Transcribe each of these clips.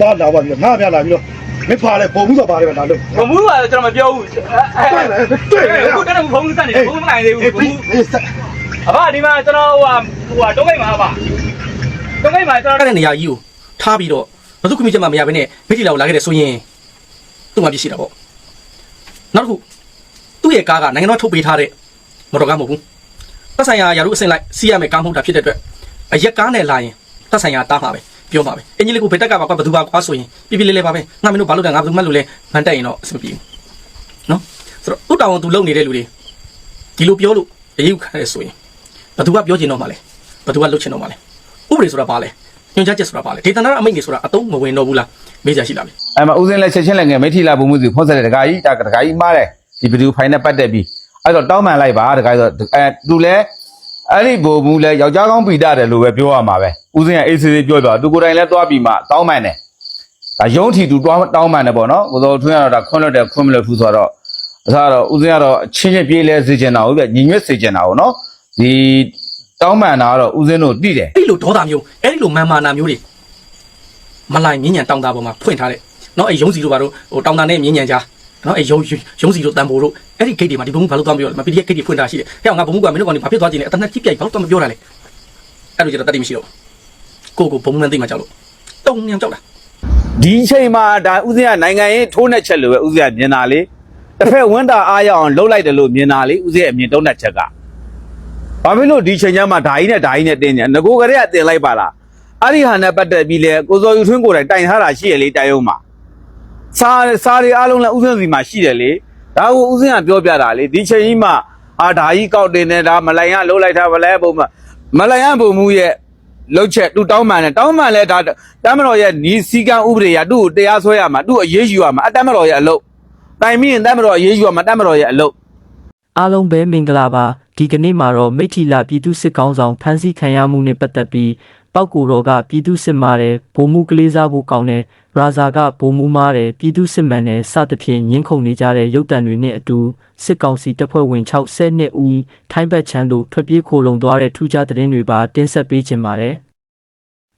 သွားလာပါပြီးတော့ငါပြလာပြီးတော့မင်းဖားလဲပုံမှုဆိုပါတယ်ပဲလာလို့ဘုံမှုကကျွန်တော်မပြောဘူးတွေ့တယ်တွေ့တယ်ခုတည်းကဘုံစက်နေဘုံမနိုင်သေးဘူးဘုံမှုအေးဆက်အဖဒီမှာကျွန်တော်ဟိုဟာဟိုဟာတုံးကိတ်မှာပါတုံးကိတ်မှာကျွန်တော်အဲ့တဲ့နေရာကြီးကိုထားပြီးတော့ဘသူခွင့်ပြုချက်မှမရဘဲနဲ့မိတီလာကိုလာခဲ့တယ်ဆိုရင်သူ့မှာပြစ်ရှိတာပေါ့နောက်တစ်ခုသူ့ရဲ့ကားကနိုင်ငံတော်ထုတ်ပေးထားတဲ့မော်တော်ကားမဟုတ်ဘူးသက်ဆိုင်ရာယာရုအစင်လိုက်စီးရမယ်ကားမဟုတ်တာဖြစ်တဲ့အတွက်အရက်ကားနဲ့လာရင်သက်ဆိုင်ရာတားမှာပဲ ပြောမှာပဲအင်ကြီးလေးကိုဘယ်တက်ကပါကွာဘသူပါကွာဆိုရင်ပြပြလေးလေးပါပဲငါမင်းတို့ဘာလို့လဲငါဘယ်သူမှလို့လဲမန်တက်ရင်တော့အဆင်မပြေဘူးနော်ဆိုတော့သူ့တောင်းဝန်သူလုပ်နေတဲ့လူတွေဒီလိုပြောလို့အရေးယူခံရဆိုရင်ဘသူကပြောချင်တော့မှလဲဘသူကလုပ်ချင်တော့မှလဲဥပဒေဆိုတာဘာလဲညွှန်ကြားချက်ဆိုတာပါလေဒေသနာအမိန့်တွေဆိုတာအတုံးမဝင်တော့ဘူးလားမေးကြရှိလားဗျအဲ့မှာဦးစင်းလက်ချက်ချင်းလည်းငယ်မိထီလာဘုံမှုစီဖုံးဆက်တဲ့ဒကာကြီးဒါဒကာကြီးမှားတယ်ဒီဗီဒီယိုဖိုင်နဲ့ပတ်သက်ပြီးအဲ့တော့တောင်းပန်လိုက်ပါဒကာကြီးဆိုအဲသူလည်း အဲ့ဒီဘုံမှုလည်းယောက်ျားကောင်းပိတာတယ်လို့ပဲပြောရမှာပဲဦးစင်းကအေးဆေးဆေးပြောပြသူကိုယ်တိုင်လည်းတွားပြီးမှတောင်းပန်တယ်ဒါယုံထီသူတွားတောင်းပန်တယ်ပေါ့နော်ကိုတော်ထွန်းကတော့ဒါခွန်းလွတ်တယ်ခွန်းမလွတ်ဘူးဆိုတော့ဒါကတော့ဦးစင်းကတော့ချင်းချင်းပြေးလဲစေချင်တာဟုတ်ပြညီညွတ်စေချင်တာဟုတ်နော်ဒီတောင်းပန်တာကတော့ဦးစင်းတို့တိတယ်အဲ့ဒီလိုဒေါသမျိုးအဲ့ဒီလိုမာမာနာမျိုးတွေမလိုက်မြင်းညံတောင်းတာပေါ်မှာဖွင့်ထားတဲ့နော်အဲ့ရုံးစီတို့ဘာတို့ဟိုတောင်းတာနဲ့မြင်းညံကြားနော်အဲ့ရုံးရုံးစီတို့တန်ဖိုးတို့ အဲ့ဒီဂိတ်တွေမှာဒီဘုံဘာလို့သွားမပြောလဲမပီဒီဂိတ်တွေဖွင့်ထားရှိတယ်ဟဲ့ငါဘုံကမင်းတို့ကောင်ဘာဖြစ်သွားကြည့်လဲအတနက်ကြည့်ပြိုက်ဘာလို့သွားမပြောတာလဲအဲ့လိုကျတော့တတ်တိမရှိတော့ကိုကိုဘုံမှန်သိမှကြောက်လို့တုံညံကြောက်တာဒီအချိန်မှာဒါဥစဉ်ကနိုင်ငံရေးထိုးနှက်ချက်လို့ပဲဥစဉ်ကမြင်တာလေတစ်ဖက်ဝန်တာအားရအောင်လှုပ်လိုက်တယ်လို့မြင်တာလေဥစဉ်အမြင်တုံးနှက်ချက်ကဘာဖြစ်လို့ဒီချိန်ကျမှဓာကြီးနဲ့ဓာကြီးနဲ့တင်းနေငကိုကလေးကတင်လိုက်ပါလားအဲ့ဒီဟာနဲ့ပတ်သက်ပြီးလေကိုစောယူထွန်းကိုယ်တိုင်တိုင်ထားတာရှိရလေတိုင်အောင်မှာစားစားတွေအားလုံးလည်းဥစဉ်စီမှာရှိတယ်လေ ဒါကိုဥစဉ်ကပြောပြတာလေဒီချိန်ကြီးမှာအာဓာကြီးကောက်တင်နေတာမလိုင်ရလှုပ်လိုက်တာမလဲပုံမှာမလိုင်ရပုံမှုရဲ့လောက်ချက်သူတောင်းမှန်တယ်တောင်းမှန်လဲဒါတမ်းမတော်ရဲ့နီးစည်းကမ်းဥပဒေရသူ့ကိုတရားစွဲရမှာသူ့အရေးယူရမှာအတမ်းမတော်ရဲ့အလုပ်တိုင်မင်းတမ်းမတော်အရေးယူရမှာတမ်းမတော်ရဲ့အလုပ်အားလုံးပဲမင်္ဂလာပါဒီကနေ့မှာတော့မိထီလာပြည်သူစစ်ကောင်းဆောင်ဖမ်းဆီးခံရမှုနဲ့ပတ်သက်ပြီးပောက်ကိုတော်ကပြည်သူစစ်မာတယ်ဗိုလ်မှူးကလေးစားဖို့ကောင်းတယ် ရာဇာကဗိုလ်မှူးမားတယ်ပြည်သူစစ်မှန်တယ်စသဖြင့်ညှင်းခုန်နေကြတဲ့ရုပ်တံတွေနဲ့အတူစစ်ကောင်စီတပ်ဖွဲ့ဝင်60နှစ်ဦးထိုင်းဘက်ချမ်းတို့ထွက်ပြေးခိုလုံသွားတဲ့ထူးခြားသတင်းတွေပါတင်ဆက်ပေးခြင်းပါတယ်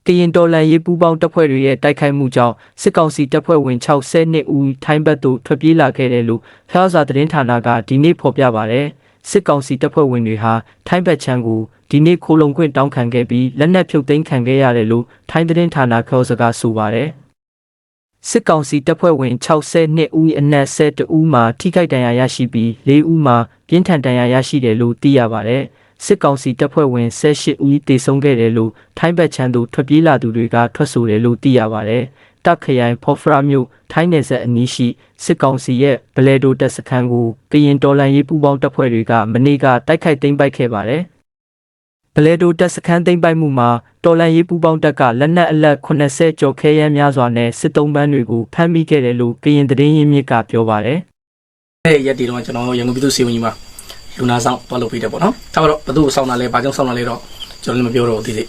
ကရင်တော်လန်ရေးပူးပေါင်းတပ်ဖွဲ့တွေရဲ့တိုက်ခိုက်မှုကြောင့်စစ်ကောင်စီတပ်ဖွဲ့ဝင်60နှစ်ဦးထိုင်းဘက်သို့ထွက်ပြေးလာခဲ့တယ်လို့ဖျားစာသတင်းဌာနကဒီနေ့ဖော်ပြပါတယ်။စစ်ကောင်စီတပ်ဖွဲ့ဝင်တွေဟာထိုင်းဘက်ချမ်းကိုဒီနေ့ခိုလုံခွင့်တောင်းခံခဲ့ပြီးလက်နက်ဖြုတ်သိမ်းခံခဲ့ရတယ်လို့ထိုင်းသတင်းဌာနခေါ်စကားဆိုပါတယ်။ စစ်ကောင်စီတပ်ဖွဲ့ဝင်60နှစ်ဦးအနက်12ဦးမှာထိခိုက်ဒဏ်ရာရရှိပြီး4ဦးမှာပြင်းထန်ဒဏ်ရာရရှိတယ်လို့သိရပါတယ်။စစ်ကောင်စီတပ်ဖွဲ့ဝင်18ဦးတေဆုံးခဲ့တယ်လို့ထိုင်းဘက်ချမ်းသို့ထွက်ပြေးလာသူတွေကထွက်ဆိုတယ်လို့သိရပါတယ်။တပ်ခရိုင်ဖော်ဖရာမြို့ထိုင်းနယ်စပ်အနီးရှိစစ်ကောင်စီရဲ့ဘလဲဒိုတပ်စခန်းကိုကရင်တော်လန်ရေးပူးပေါင်းတပ်ဖွဲ့တွေကမနေ့ကတိုက်ခိုက်သိမ်းပိုက်ခဲ့ပါတယ်။ ဘလဲဒိုတပ်စခန်းသိမ်းပိုက်မှုမှာတော်လန်ရေးပူးပေါင်းတပ်ကလက်နက်အလက်80ကျော်ခဲယမ်းများစွာနဲ့စစ်တုံးပန်းတွေကိုဖမ်းမိခဲ့တယ်လို့ကရင်သတင်းရင်းမြစ်ကပြောပါတယ်။အဲ့ဒီရက်ဒီတော့ကျွန်တော်ရန်ကုန်ပြည်သူ့စေဝင်ကြီးမှာလူနာဆောင်တွားလုပ်ပေးတယ်ပေါ့နော်ဒါတော့ဘသူ့ကိုစောင်းတာလဲဘာကြောင့်စောင်းတာလဲတော့ကျွန်တော်လည်းမပြောတော့ဘူးသိသေး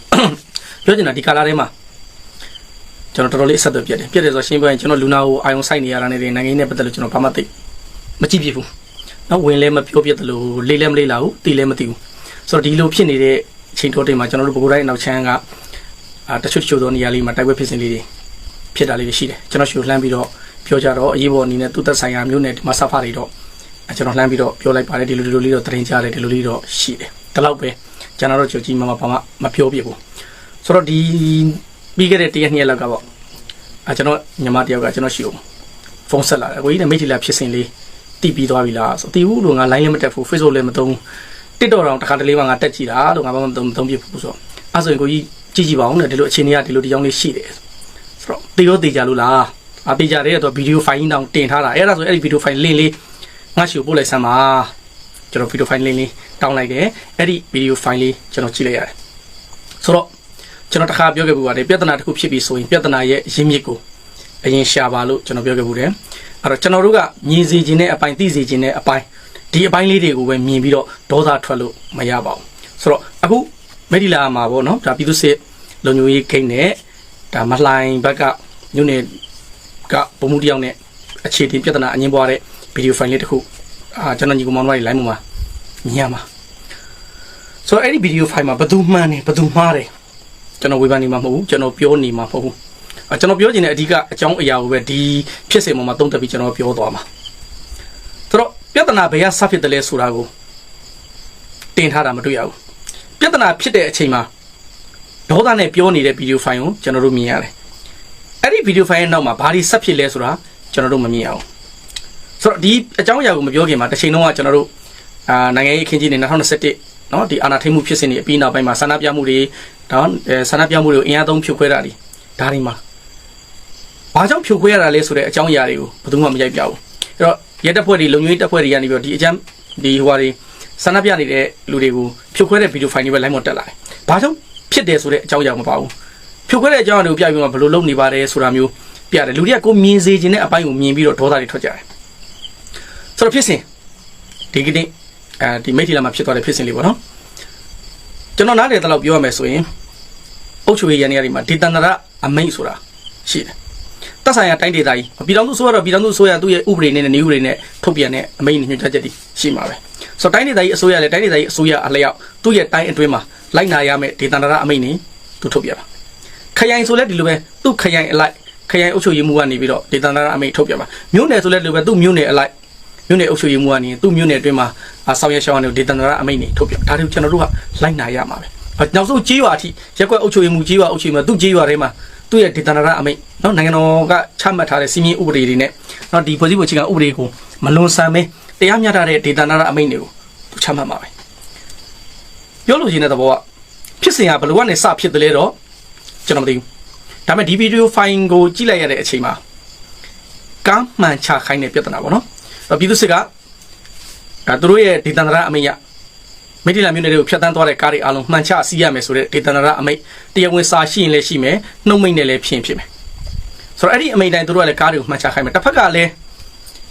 ပြောချင်တာဒီကာလာထဲမှာကျွန်တော်တော်တော်လေးအဆက်အသွယ်ပြတ်တယ်ပြတ်တယ်ဆိုတော့ရှင်းပြရင်ကျွန်တော်လူနာကိုအာယုံဆိုင်နေရတာနဲ့နိုင်ငံရေးနဲ့ပတ်သက်လို့ကျွန်တော်ဘာမှသိမကြည့်ပြဘူးနော်ဝင်လဲမပြောပြတယ်လို့လေးလဲမလေးလာဘူးတီးလဲမသိဘူးဆိုတော့ဒီလိုဖြစ်နေတဲ့ အချိန်တိုးတိမ်မှာကျွန်တော်တို့ဘကိုယ်တိုင်းနောက်ချမ်းကအာတချို့တချို့သောနေရာလေးမှာတိုက်ပွဲဖြစ်စဉ်လေးတွေဖြစ်တာလေးတွေရှိတယ်ကျွန်တော်ရှိကိုလှမ်းပြီးတော့ပြောကြတော့အရေးပေါ်အနေနဲ့သူ့သက်ဆိုင်ရာမျိုးနဲ့ဒီမှာစာဖာတွေတော့အဲကျွန်တော်လှမ်းပြီးတော့ပြောလိုက်ပါတယ်ဒီလိုဒီလိုလေးတော့သတင်းကြားတယ်ဒီလိုလေးတော့ရှိတယ်ဒီလောက်ပဲကျွန်တော်တို့ကြိုကြီးမမဘာမှမပြောပြဘူးဆိုတော့ဒီပြီးခဲ့တဲ့တရက်နှစ်ရက်လောက်ကပေါ့အဲကျွန်တော်ညီမတယောက်ကကျွန်တော်ရှိအောင်ဖုန်းဆက်လာတယ်အကိုကြီးနဲ့မိတ်တီလာဖြစ်စဉ်လေးတီးပြီးသွားပြီလားဆိုတီးဘူးလို့ငါ line လည်းမတက်ဘူး Facebook လည်းမသုံး TikTok တော့တစ်ခါတလေမှငါတက်ကြည့်တာလို့ငါဘာမှမသုံးမသုံးပြဘူးဆိုတော့အဲဆိုရင်ကိုကြီးကြည့်ကြည့်ပါဦးနဲ့ဒီလိုအခြေအနေကဒီလိုဒီကြောင်းလေးရှိတယ်ဆိုတော့တေရောတေကြလို့လားအတေကြတဲ့တော့ဗီဒီယိုဖိုင်တောင်တင်ထားတာအဲ့ဒါဆိုအဲ့ဒီဗီဒီယိုဖိုင်လင်းလေးငါရှိကိုပို့လိုက်စမ်းပါကျွန်တော်ဗီဒီယိုဖိုင်လေးလေးတောင်းလိုက်တယ်အဲ့ဒီဗီဒီယိုဖိုင်လေးကျွန်တော်ကြည့်လိုက်ရတယ်ဆိုတော့ကျွန်တော်တစ်ခါပြောခဲ့ပူပါတယ်ပြဿနာတစ်ခုဖြစ်ပြီးဆိုရင်ပြဿနာရဲ့ရင်းမြစ်ကိုအရင်ရှာပါလို့ကျွန်တော်ပြောခဲ့ပူတယ်အဲ့တော့ကျွန်တော်တို့ကမြင်စီခြင်းနဲ့အပိုင်သိစီခြင်းနဲ့အပိုင် ဒီအပိုင်းလေးတွေကိုပဲမြင်ပြီးတော့ဒေါသထွက်လို့မရပါဘူးဆိုတော့အခုမေဒီလာမှာပေါ့နော်ဒါပြည်သူစစ်လုံညိုရေးခိတ်နဲ့ဒါမလှိုင်ဘက်ကညွန့်နေကပုံမှုတယောက်နဲ့အခြေတင်ပြဿနာအငင်းပွားတဲ့ဗီဒီယိုဖိုင်လေးတစ်ခုအာကျွန်တော်ညီကောင်မောင်တို့ line မှာမြင်ရမှာဆိုတော့အဲ့ဒီဗီဒီယိုဖိုင်မှာဘယ်သူမှန်းနေဘယ်သူမှားတယ်ကျွန်တော်ဝေဖန်နေမှာမဟုတ်ဘူးကျွန်တော်ပြောနေမှာမဟုတ်ဘူးအာကျွန်တော်ပြောချင်တဲ့အဓိကအကြောင်းအရာကိုပဲဒီဖြစ်စဉ်ပေါ်မှာသုံးသပ်ပြီးကျွန်တော်ပြောသွားမှာဆိုတော့ ပြဿနာဘယ်ကစဖြစ်တယ်လဲဆိုတာကိုတင်ထားတာမတွေ့ရဘူးပြဿနာဖြစ်တဲ့အချိန်မှာဒေါသနဲ့ပြောနေတဲ့ဗီဒီယိုဖိုင်ကိုကျွန်တော်တို့မြင်ရတယ်အဲ့ဒီဗီဒီယိုဖိုင်ရဲ့နောက်မှာဘာတွေဆက်ဖြစ်လဲဆိုတာကျွန်တော်တို့မမြင်ရအောင်ဆိုတော့ဒီအကြောင်းအရာကိုမပြောခင်မှာတစ်ချိန်လုံးကကျွန်တော်တို့အာနိုင်ငံရေးအခင်းကြီးနေ2021နော်ဒီအာဏာထိမှုဖြစ်စဉ်တွေအပြီးနောက်ပိုင်းမှာဆန္ဒပြမှုတွေနော်ဆန္ဒပြမှုတွေကိုအင်အားသုံးဖြိုခွဲတာတွေဒါတွေမှာဘာကြောင့်ဖြိုခွဲရတာလဲဆိုတဲ့အကြောင်းအရာတွေကိုဘယ်သူမှမကြိုက်ပြဘူးအဲ့တော့ ရဲတပ်ဖွဲ့တွေလုံခြုံရေးတပ်ဖွဲ့တွေကနေပြီးတော့ဒီအကြမ်းဒီဟိုဟာတွေဆန္ဒပြနေတဲ့လူတွေကိုဖြိုခွဲတဲ့ဗီဒီယိုဖိုင်တွေပဲလိုက်မတက်လာတယ်ဘာကြောင့်ဖြစ်တယ်ဆိုတဲ့အကြောင်းအရာမပါဘူးဖြိုခွဲတဲ့အကြောင်းအရာတွေကိုပြပြီးမှဘယ်လိုလုပ်နေပါတယ်ဆိုတာမျိုးပြတယ်လူတွေကကိုမြင်စေခြင်းတဲ့အပိုင်းကိုမြင်ပြီးတော့ဒေါသတွေထွက်ကြတယ်ဆိုတော့ဖြစ်စဉ်ဒီကနေ့အဲဒီမိတ်ထီလာမှာဖြစ်သွားတဲ့ဖြစ်စဉ်လေးပေါ့နော်ကျွန်တော်နားလည်တဲ့လောက်ပြောရမယ်ဆိုရင်အုတ်ချွေရန်နေရာဒီမှာဒေသန္တရအမိန့်ဆိုတာရှိတယ် တက်ဆိုင်ရာတိုင်းဒေသကြီးပြည်တော်စုဆိုရတော့ပြည်တော်စုဆိုရသူ့ရဲ့ဥပဒေနဲ့နေဥပဒေနဲ့ထုတ်ပြန်တဲ့အမိန့်ညွှန်ကြားချက်တွေရှိမှာပဲဆိုတော့တိုင်းဒေသကြီးအစိုးရလည်းတိုင်းဒေသကြီးအစိုးရအလျောက်သူ့ရဲ့တိုင်းအတွင်းမှာလိုက်နာရမယ့်ဒေသန္တရအမိန့်တွေသူထုတ်ပြန်ပါခရိုင်ဆိုလည်းဒီလိုပဲသူ့ခရိုင်အလိုက်ခရိုင်အုပ်ချုပ်ရေးမှူးကနေပြီးတော့ဒေသန္တရအမိန့်ထုတ်ပြန်ပါမြို့နယ်ဆိုလည်းဒီလိုပဲသူ့မြို့နယ်အလိုက်မြို့နယ်အုပ်ချုပ်ရေးမှူးကနေသူ့မြို့နယ်အတွင်းမှာဆောင်းရရှောင်းကနေဒေသန္တရအမိန့်တွေထုတ်ပြန်ဒါတွေကိုကျွန်တော်တို့ကလိုက်နာရမှာပဲနောက်ဆုံးကြေးရွာအထိရက်ကွက်အုပ်ချုပ်ရေးမှူးကြေးရွာအုပ်ချုပ်ရေးမှူးသူ့ကြေးရွာထဲမှာ သူ့ရဲ့ဒေသန္တရအမိန့်နော်နိုင်ငံတော်ကချမှတ်ထားတဲ့စီမင်းဥပဒေတွေနဲ့နော်ဒီဖွဲ့စည်းပုံအခြေခံဥပဒေကိုမလွန်ဆန်ပဲတရားမျှတတဲ့ဒေသန္တရအမိန့်တွေကိုသူချမှတ်မှာပဲပြောလို့ရှိတဲ့သဘောကဖြစ်စဉ်ကဘယ်လိုကနေစဖြစ်တယ်လဲတော့ကျွန်တော်မသိဘူးဒါပေမဲ့ဒီဗီဒီယိုဖိုင်ကိုကြည့်လိုက်ရတဲ့အချိန်မှာကမ်းမှန်ချခိုင်းတဲ့ပြဿနာပေါ့နော်အဲ့ပြည်သူစစ်ကအဲသူတို့ရဲ့ဒေသန္တရအမိန့်ရ မိတိလာမျိုးတွေကိုဖျက်ဆီးသွားတဲ့ကားတွေအလုံးမှန်ချစီးရမယ်ဆိုတဲ့ဒေသန္တရအမိန့်တရားဝင်စာရှိရင်လည်းရှိမယ်နှုတ်မိတ်နဲ့လည်းဖြစ်ဖြစ်မယ်ဆိုတော့အဲ့ဒီအမိန့်တိုင်းသူတို့ကလည်းကားတွေကိုမှန်ချခိုင်းမယ်တစ်ဖက်ကလည်း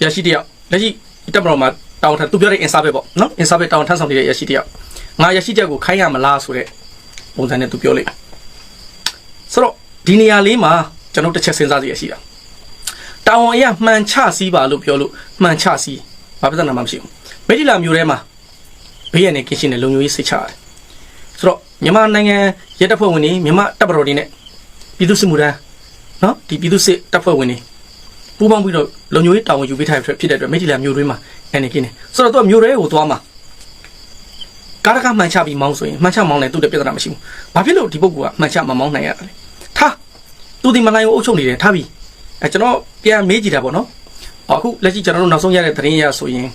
ရရှိတယောက်လက်ရှိတပ်မတော်မှာတောင်းထသူပြောတဲ့ insa ပဲပေါ့နော် insa ပဲတောင်းထမ်းဆောင်နေတဲ့ရရှိတယောက်ငါရရှိတယောက်ကိုခိုင်းရမလားဆိုတဲ့ပုံစံနဲ့သူပြောလိုက်ဆိုတော့ဒီနေရာလေးမှာကျွန်တော်တစ်ချက်စဉ်းစားစီရရှိတာတောင်အရမှန်ချစီးပါလို့ပြောလို့မှန်ချစီးဘာပြဿနာမှမရှိဘူးမိတိလာမျိုးထဲမှာ ဘေးရနေကင်းရှင်းတဲ့လုံခြုံရေးစိတ်ချရတယ်ဆိုတော့မြန်မာနိုင်ငံရဲတပ်ဖွဲ့ဝင်တွေမြန်မာတပ်မတော်တွေနဲ့ပြည်သူ့စစ်မှုထမ်းနော်ဒီပြည်သူ့စစ်တပ်ဖွဲ့ဝင်တွေပူးပေါင်းပြီးတော့လုံခြုံရေးတာဝန်ယူပေးထားတဲ့ဖြစ်တဲ့အတွက်မိတိလာမျိုးတွင်းမှာအနေကင်းနေဆိုတော့သူကမျိုးရဲကိုသွားမှာကားတကမှန်ချပြီးမောင်းဆိုရင်မှန်ချမောင်းတယ်သူ့တဲ့ပြဿနာမရှိဘူးဘာဖြစ်လို့ဒီပုဂ္ဂိုလ်ကမှန်ချမမောင်းနိုင်ရတာလဲထားသူဒီမနိုင်ကိုအုပ်ချုပ်နေတယ်ထားပြီအဲကျွန်တော်ပြန်မေးကြည့်တာပေါ့နော်အခုလက်ရှိကျွန်တော်တို့နောက်ဆုံးရတဲ့သတင်းရဆိုရင်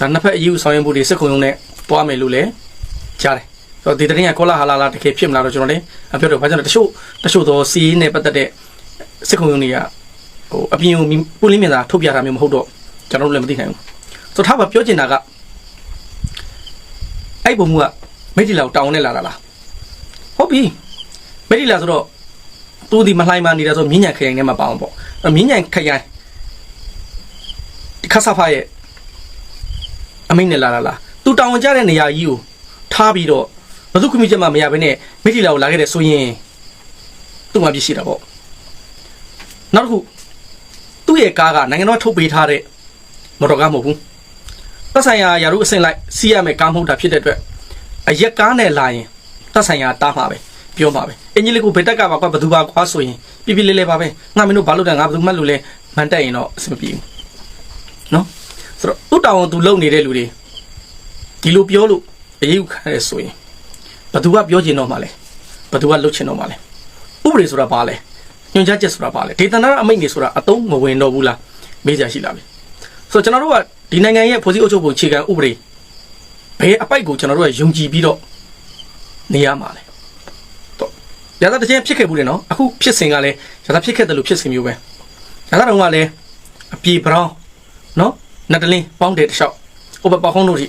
ဒါနှစ်ဖက်အယူဆောင်ရွက်မှုတွေစစ်ခုံရုံးနဲ့တွားမယ်လို့လည်းကြားတယ်ဆိုတော့ဒီသတင်းကကောလာဟာလာလာတကယ်ဖြစ်မလားတော့ကျွန်တော်လည်းအပြောတော့ဘာကြောင့်လဲတချို့တချို့သောစီးရေးနဲ့ပတ်သက်တဲ့စစ်ခုံရုံးတွေကဟိုအပြင်ကိုပူလင်းမြင်တာထုတ်ပြတာမျိုးမဟုတ်တော့ကျွန်တော်တို့လည်းမသိနိုင်ဘူးဆိုတော့ထားပါပြောချင်တာကအဲ့ပုံကမိတ်တီလာကိုတောင်းနဲ့လာတာလားဟုတ်ပြီမိတ်တီလာဆိုတော့သူဒီမလှိုင်းမနေတာဆိုမြင်းညံခရိုင်ထဲမှာပါအောင်ပေါ့အဲ့မြင်းညံခရိုင်ဒီခါဆာဖာရဲ့ အမိန့်နဲ့လာလာလာသူတောင်းကြတဲ့နေရာကြီးကိုထားပြီးတော့ဘသူခွင့်ပြုချက်မှမရဘဲနဲ့မိတီလာကိုလာခဲ့တယ်ဆိုရင်သူ့မှာပြည့်ရှိတာပေါ့နောက်တစ်ခုသူ့ရဲ့ကားကနိုင်ငံတော်ထုတ်ပေးထားတဲ့မော်တော်ကားမဟုတ်ဘူးသက်ဆိုင်ရာယာရုအဆင့်လိုက်စီးရမယ်ကားမဟုတ်တာဖြစ်တဲ့အတွက်အရက်ကားနဲ့လာရင်သက်ဆိုင်ရာတားမှာပဲပြောမှာပဲအင်ကြီးလေးကိုဘယ်တက်ကပါကွာဘသူပါကွာဆိုရင်ပြပြလေးလေးပါပဲငါမင်းတို့ဘာလို့လဲငါဘသူမှတ်လို့လဲမန်တက်ရင်တော့အဆင်မပြေဘူးနော် ဆိုတော့သူ့တောင်းသူလုံနေတဲ့လူတွေဒီလိုပြောလို့အရေးယူခံရဆိုရင်ဘသူကပြောချင်တော့မှလဲဘသူကလုပ်ချင်တော့မှလဲဥပဒေဆိုတာဘာလဲညွှန်ကြားချက်ဆိုတာဘာလဲဒေသနာအမိန့်တွေဆိုတာအတုံးမဝင်တော့ဘူးလားမေးကြရှိလာပြီဆိုတော့ကျွန်တော်တို့ကဒီနိုင်ငံရဲ့ဖွဲ့စည်းအုပ်ချုပ်ပုံအခြေခံဥပဒေဘယ်အပိုက်ကိုကျွန်တော်တို့ကယုံကြည်ပြီးတော့နေရမှာလဲတော့ရသတချင်းဖြစ်ခဲ့ဘူးလေနော်အခုဖြစ်စဉ်ကလည်းရသဖြစ်ခဲ့တယ်လို့ဖြစ်စဉ်မျိုးပဲရသတော့ကလည်းအပြေဘရောင်းနော် နတ်တလင်းပေါင်းတယ်တလျှောက်ဟိုဘက်ပေါခုံးတို့ထိ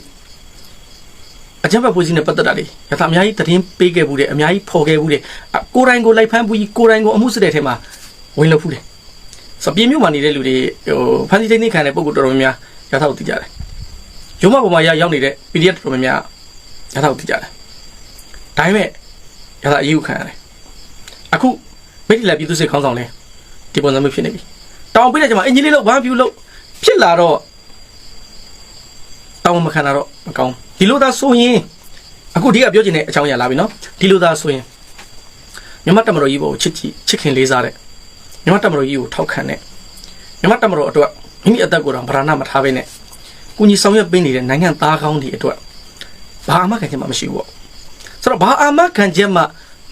အကြမ်းဖက်ဖွဲ့စည်းနဲ့ပတ်သက်တာတွေရသအများကြီးသတင်းပေးခဲ့ဘူးတယ်အများကြီးဖော်ခဲ့ဘူးတယ်ကိုတိုင်းကိုလိုက်ဖမ်းဘူးကြီးကိုတိုင်းကိုအမှုစစ်တဲ့ထဲမှာဝင်လို့ဖူးတယ်ဆိုပြေမြို့မှာနေတဲ့လူတွေဟိုဖန်စီ technique ခံတဲ့ပုံကိုတော်တော်များများရသကိုသိကြတယ်ရုံးမပေါ်မှာရရောက်နေတဲ့ PDF တော်တော်များများရသကိုသိကြတယ်ဒါပေမဲ့ရသအရေးကိုခံရတယ်အခုမိတိလာပြည်သူစစ်ခေါင်းဆောင်လဲဒီပုံစံမျိုးဖြစ်နေပြီတောင်းပေးတဲ့ချိန်မှာအင်ဂျင်လေးလို့ဘာဖြူလို့ဖြစ်လာတော့ တောင်းမခံတာတော့မကောင်းဒီလိုသာဆိုရင်အခုဒီကပြောချင်တဲ့အကြောင်းအရာလာပြီနော်ဒီလိုသာဆိုရင်မမြန်မာတက်မတော်ကြီးကိုချစ်ကြည့်ချစ်ခင်လေးစားတဲ့မြန်မာတက်မတော်ကြီးကိုထောက်ခံတဲ့မြန်မာတက်မတော်အတွက်မိမိအသက်ကိုယ်တော်ဗราဏမထားဘဲနဲ့ကုညီဆောင်ရွက်ပေးနေတဲ့နိုင်ငံသားကောင်းတွေအတွက်ဘာအမှခံချက်မှမရှိဘူးပေါ့ဆိုတော့ဘာအမှခံချက်မှ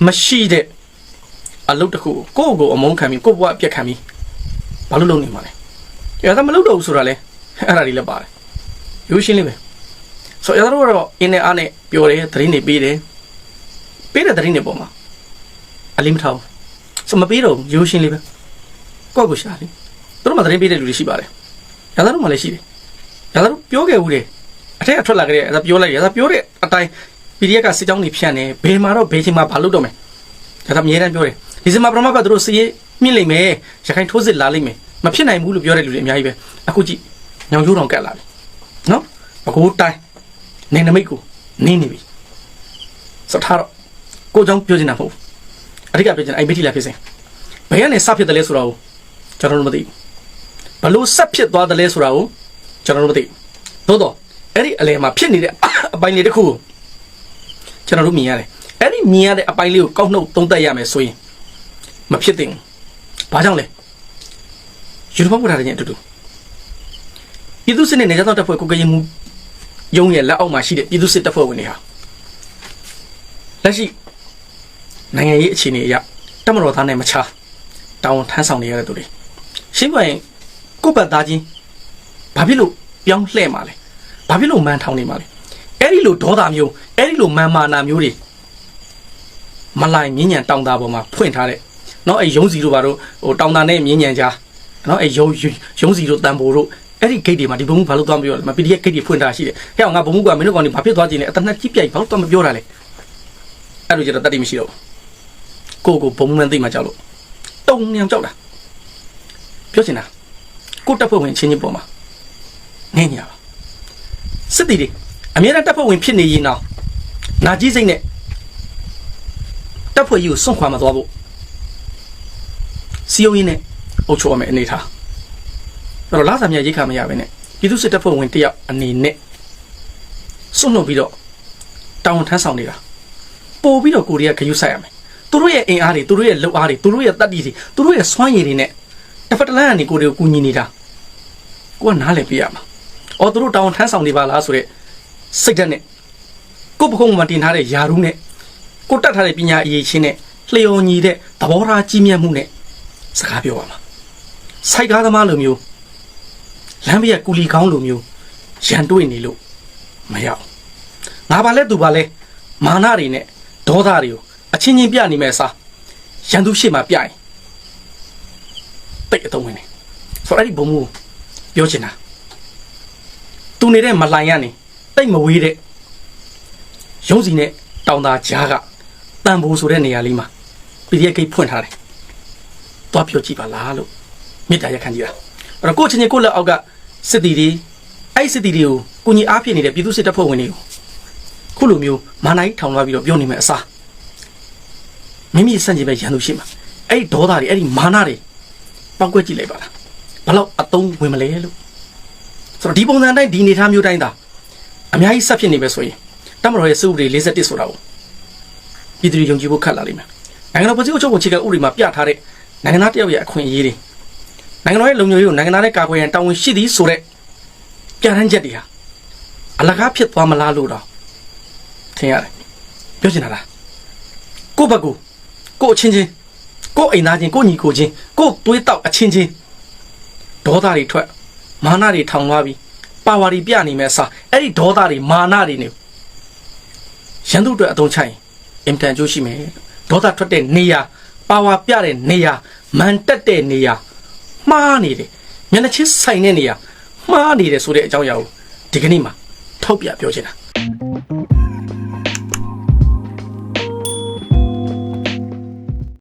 မရှိတဲ့အလုပ်တစ်ခုကိုကိုယ့်ကိုယ်အမုန်းခံပြီးကိုယ့်ဘဝအပြက်ခံပြီးဘာလို့လုပ်နေမှာလဲရတာမလုပ်တော့ဘူးဆိုတာလဲအဲ့ဒါတွေလည်းပါတယ် ရိုးရှင်းလေးပဲဆိုတော့ရတာတို့ကတော့အင်းနဲ့အားနဲ့ပြောတယ်သတင်းတွေပေးတယ်ပေးတဲ့သတင်းတွေပေါ်မှာအလေးမထားဘူးဆိုမပေးတော့ဘူးရိုးရှင်းလေးပဲကိုယ့်ကိုရှာလေတို့မှသတင်းပေးတဲ့လူတွေရှိပါတယ်ရတာတို့မှလည်းရှိတယ်ရတာတို့ပြောခဲ့ဦးတယ်အထက်အထွက်လာခဲ့တဲ့ရတာပြောလိုက်ရတာပြောတဲ့အတိုင်း PDF ကစစ်ကြောင်းတွေဖြန့်တယ်ဘယ်မှာတော့ဘယ်ချိန်မှာဘာလုပ်တော့မယ်ရတာအများတန်းပြောတယ်ဒီစင်မှာပရမတ်ကတို့စီးမြင့်လိမ့်မယ်ရခိုင်ထိုးစစ်လာလိမ့်မယ်မဖြစ်နိုင်ဘူးလို့ပြောတဲ့လူတွေအများကြီးပဲအခုကြည့်ညောင်ကျိုးတောင်ကတ်လာပြီ နော်ဘကိုးတိုင်းနေနမိတ်ကိုနင်းနေပြီစထားတော့ကိုကြောင့်ပြောချင်တာမဟုတ်ဘူးအဓိကပြောချင်တာအဲ့မိတိလာဖြစ်စဉ်ဘယ်ကနေစဖြစ်တယ်လဲဆိုတာကိုကျွန်တော်တို့မသိဘူးဘလို့ဆက်ဖြစ်သွားတယ်လဲဆိုတာကိုကျွန်တော်တို့မသိဘူးသို့တော့အဲ့ဒီအလဲမှာဖြစ်နေတဲ့အပိုင်းလေးတစ်ခုကိုကျွန်တော်တို့မြင်ရတယ်အဲ့ဒီမြင်ရတဲ့အပိုင်းလေးကိုကောက်နှုတ်သုံးသပ်ရမယ်ဆိုရင်မဖြစ်သင့်ဘူးဘာကြောင့်လဲယူနီဖောင်းဝတ်ထားတဲ့ညအတူတူ ပြည်သူစစ်နဲ့နေကြတော့တပ်ဖွဲ့ကိုကရင်မှုရုံးရဲ့လက်အောက်မှာရှိတဲ့ပြည်သူစစ်တပ်ဖွဲ့ဝင်တွေဟာလက်ရှိနိုင်ငံရေးအခြေအနေအရတပ်မတော်သားနဲ့မချာတောင်းထမ်းဆောင်နေရတဲ့သူတွေရှင်းပြရင်ကိုယ့်ဘက်သားချင်းဘာဖြစ်လို့ပြောင်းလှည့်มาလဲဘာဖြစ်လို့မန်ထောင်နေมาလဲအဲ့ဒီလိုဒေါသမျိုးအဲ့ဒီလိုမန်မာနာမျိုးတွေမလိုက်မြင်းညံတောင်းတာပေါ်မှာဖွင့်ထားတဲ့เนาะအဲ့ရုံးစီတို့ဘာတို့ဟိုတောင်းတာနဲ့မြင်းညံကြားเนาะအဲ့ရုံးရုံးစီတို့တန်ဖိုတို့ အဲ့ဒီ gate တွေမှာဒီဘုံဘာလို့သွားမပြောလဲမ PDF gate တွေဖွင့်ထားရှိတယ်ဟဲ့အောင်ငါဘုံကမင်းတို့ကောင်တွေဘာဖြစ်သွားခြင်းလဲအတနက်ကြီးပြိုက်ဘာလို့သွားမပြောတာလဲအဲ့လိုကျတော့တတိမရှိတော့ဘူးကိုကိုဘုံမှန်သိမှကြောက်လို့တုံညံကြောက်တာပြောချင်တာကိုတက်ဖွဲ့ဝင်ချင်းချင်းပေါ်မှာငဲ့ညာပါစစ်တီတွေအများနဲ့တက်ဖွဲ့ဝင်ဖြစ်နေရင်တော့နာကြီးစိတ်နဲ့တက်ဖွဲ့ကြီးကိုစွန့်ခွာမသွားဖို့စီယုံရင်းနဲ့အုပ်ချုပ်ရမယ်အနေထား အဲ့တော့လာစာမြရိတ်ခါမရပဲနဲ့ပြည်သူစစ်တပ်ဖွဲ့ဝင်တယောက်အနေနဲ့စွန့်လွတ်ပြီးတော့တောင်းထမ်းဆောင်နေတာပို့ပြီးတော့ကိုရီးယားဂယုဆိုင်ရမယ်သူတို့ရဲ့အင်အားတွေသူတို့ရဲ့လုံအားတွေသူတို့ရဲ့တတ်တည်တွေသူတို့ရဲ့စွမ်းရည်တွေနဲ့တစ်ဖက်တစ်လမ်းကနေကိုတွေကိုကူညီနေတာကိုကနားလည်ပြရမှာအော်သူတို့တောင်းထမ်းဆောင်နေပါလားဆိုတဲ့စိတ်ဓာတ်နဲ့ကိုယ့်ပခုံးမှာတင်ထားတဲ့ယာရုနဲ့ကိုတက်ထားတဲ့ပညာအရေးချင်းနဲ့လျော်ညီတဲ့သဘောထားကြီးမြတ်မှုနဲ့စကားပြောပါမှာစိုက်ကားသမားလိုမျိုး လမ်းပြကူလီကောင်းလိုမျိုးရန်တွေးနေလို့မရအောင်ငါပါလဲသူပါလဲမာနတွေနဲ့ဒေါသတွေကိုအချင်းချင်းပြနေမဲ့အစားရန်သူရှေ့မှာပြရင်တိတ်အတုံးဝင်နေဆိုတော့အဲ့ဒီဘုံမှုပြောချင်တာသူနေတဲ့မလိုင်ရနေတိတ်မဝေးတဲ့ရုံးစီနဲ့တောင်သာကြားကတန်ဖိုးဆိုတဲ့နေရာလေးမှာ PDF ဂိတ်ဖွင့်ထားတယ်သွားပြောကြည့်ပါလားလို့မေတ္တာရက်ခံကြည့်တာ အဲ့တော့ကိုယ့်ချင်းချင်းကိုယ့်လက်အောက်ကစစ်တီတွေအဲ့ဒီစစ်တီတွေကိုကိုကြီးအားဖြစ်နေတဲ့ပြည်သူစစ်တပ်ဖွဲ့ဝင်တွေကိုခုလိုမျိုးမာနိုင်ထောင်လွှားပြီးတော့ပြောနေမယ်အစားမိမိစန့်ကျင်ပဲရန်သူရှိမှာအဲ့ဒီဒေါသတွေအဲ့ဒီမာနတွေပောက်ကွက်ကြည့်လိုက်ပါလားဘလောက်အတုံးဝင်မလဲလို့ဆိုတော့ဒီပုံစံတိုင်းဒီအနေထားမျိုးတိုင်းသာအများကြီးဆက်ဖြစ်နေပဲဆိုရင်တမတော်ရဲ့စုဥပဒေ51ဆိုတာကိုပြည်သူတွေယုံကြည်ဖို့ခက်လာလိမ့်မယ်နိုင်ငံတော်ပြည်သူ့အချုပ်ကိုခြေကဥပဒေမှာပြထားတဲ့နိုင်ငံသားတယောက်ရဲ့အခွင့်အရေးတွေ နိုင်ငံတော်ရဲ့လုံခြုံရေးကိုနိုင်ငံသားရဲ့ကာကွယ်ရန်တာဝန်ရှိသည်ဆိုတဲ့ကြံရမ်းချက်တွေဟာအလကားဖြစ်သွားမလားလို့တော့ထင်ရတယ်ပြောချင်တာလားကိုယ့်ဘက်ကိုကိုယ့်အချင်းချင်းကိုယ့်အိမ်သားချင်းကိုယ့်ညီကိုချင်းကိုယ့်သွေးတောက်အချင်းချင်းဒေါသတွေထွက်မာနတွေထောင်သွားပြီးပါဝါတွေပြနေမဲ့အစားအဲ့ဒီဒေါသတွေမာနတွေနေရန်သူအတွက်အသုံးချရင်အင်တန်ကျိုးရှိမယ်ဒေါသထွက်တဲ့နေရာပါဝါပြတဲ့နေရာမန်တက်တဲ့နေရာ မှားနေတယ်မျက်နှာချင်းဆိုင်တဲ့နေရာမှားနေတယ်ဆိုတဲ့အကြောင်းအရာကိုဒီကနေ့မှာထောက်ပြပြောချင်တာ